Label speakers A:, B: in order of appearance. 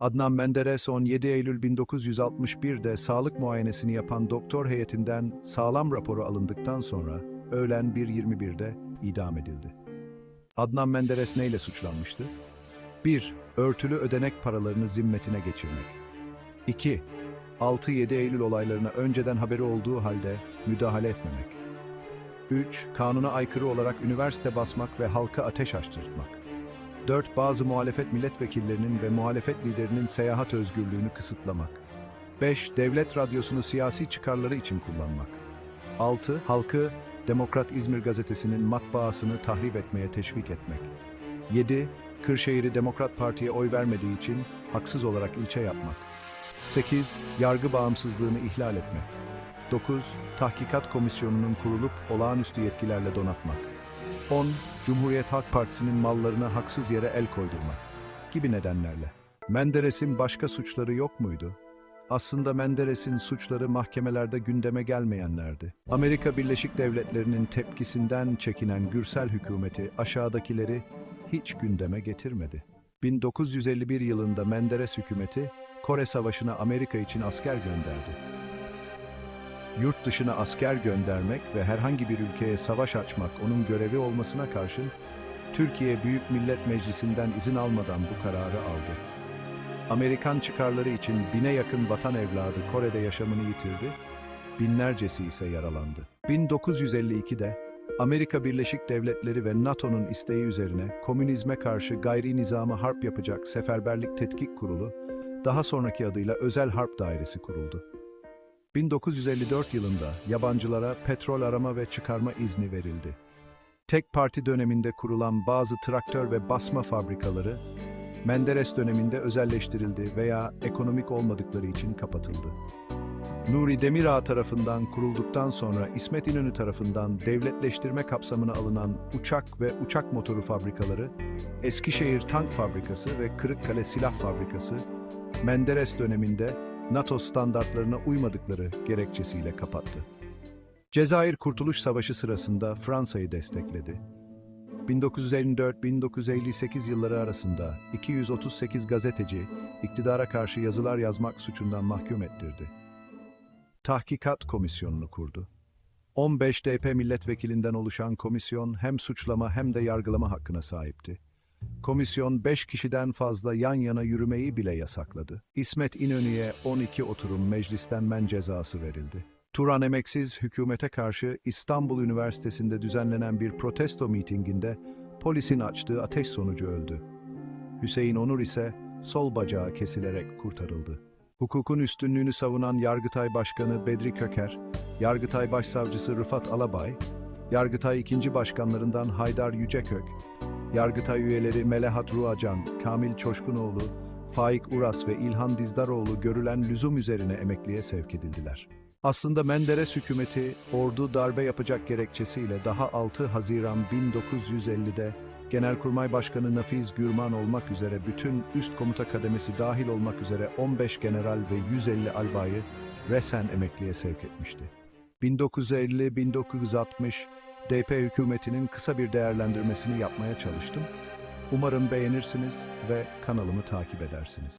A: Adnan Menderes 17 Eylül 1961'de sağlık muayenesini yapan doktor heyetinden sağlam raporu alındıktan sonra öğlen 1.21'de idam edildi. Adnan Menderes neyle suçlanmıştı? 1. Örtülü ödenek paralarını zimmetine geçirmek. 2. 6-7 Eylül olaylarına önceden haberi olduğu halde müdahale etmemek. 3. Kanuna aykırı olarak üniversite basmak ve halka ateş açtırtmak. 4. Bazı muhalefet milletvekillerinin ve muhalefet liderinin seyahat özgürlüğünü kısıtlamak. 5. Devlet radyosunu siyasi çıkarları için kullanmak. 6. Halkı Demokrat İzmir gazetesinin matbaasını tahrip etmeye teşvik etmek. 7. Kırşehir'i Demokrat Parti'ye oy vermediği için haksız olarak ilçe yapmak. 8. Yargı bağımsızlığını ihlal etmek. 9. Tahkikat Komisyonu'nun kurulup olağanüstü yetkilerle donatmak. 10. Cumhuriyet Halk Partisi'nin mallarına haksız yere el koydurmak gibi nedenlerle. Menderes'in başka suçları yok muydu? Aslında Menderes'in suçları mahkemelerde gündeme gelmeyenlerdi. Amerika Birleşik Devletleri'nin tepkisinden çekinen Gürsel hükümeti aşağıdakileri hiç gündeme getirmedi. 1951 yılında Menderes hükümeti Kore Savaşı'na Amerika için asker gönderdi. Yurt dışına asker göndermek ve herhangi bir ülkeye savaş açmak onun görevi olmasına karşın Türkiye Büyük Millet Meclisi'nden izin almadan bu kararı aldı. Amerikan çıkarları için bine yakın vatan evladı Kore'de yaşamını yitirdi, binlercesi ise yaralandı. 1952'de Amerika Birleşik Devletleri ve NATO'nun isteği üzerine komünizme karşı gayri nizama harp yapacak Seferberlik Tetkik Kurulu, daha sonraki adıyla Özel Harp Dairesi kuruldu. 1954 yılında yabancılara petrol arama ve çıkarma izni verildi. Tek parti döneminde kurulan bazı traktör ve basma fabrikaları, Menderes döneminde özelleştirildi veya ekonomik olmadıkları için kapatıldı. Nuri Demirağ tarafından kurulduktan sonra İsmet İnönü tarafından devletleştirme kapsamına alınan uçak ve uçak motoru fabrikaları, Eskişehir Tank Fabrikası ve Kırıkkale Silah Fabrikası, Menderes döneminde NATO standartlarına uymadıkları gerekçesiyle kapattı. Cezayir Kurtuluş Savaşı sırasında Fransa'yı destekledi. 1954-1958 yılları arasında 238 gazeteci iktidara karşı yazılar yazmak suçundan mahkum ettirdi. Tahkikat Komisyonu'nu kurdu. 15 DP milletvekilinden oluşan komisyon hem suçlama hem de yargılama hakkına sahipti. Komisyon 5 kişiden fazla yan yana yürümeyi bile yasakladı. İsmet İnönü'ye 12 oturum meclisten men cezası verildi. Turan Emeksiz hükümete karşı İstanbul Üniversitesi'nde düzenlenen bir protesto mitinginde polisin açtığı ateş sonucu öldü. Hüseyin Onur ise sol bacağı kesilerek kurtarıldı. Hukukun üstünlüğünü savunan Yargıtay Başkanı Bedri Köker, Yargıtay Başsavcısı Rıfat Alabay, Yargıtay ikinci başkanlarından Haydar Yücekök, Yargıtay üyeleri Melehat Ruacan, Kamil Çoşkunoğlu, Faik Uras ve İlhan Dizdaroğlu görülen lüzum üzerine emekliye sevk edildiler. Aslında Menderes hükümeti ordu darbe yapacak gerekçesiyle daha 6 Haziran 1950'de Genelkurmay Başkanı Nafiz Gürman olmak üzere bütün üst komuta kademesi dahil olmak üzere 15 general ve 150 albayı resen emekliye sevk etmişti. 1950-1960 DP hükümetinin kısa bir değerlendirmesini yapmaya çalıştım. Umarım beğenirsiniz ve kanalımı takip edersiniz.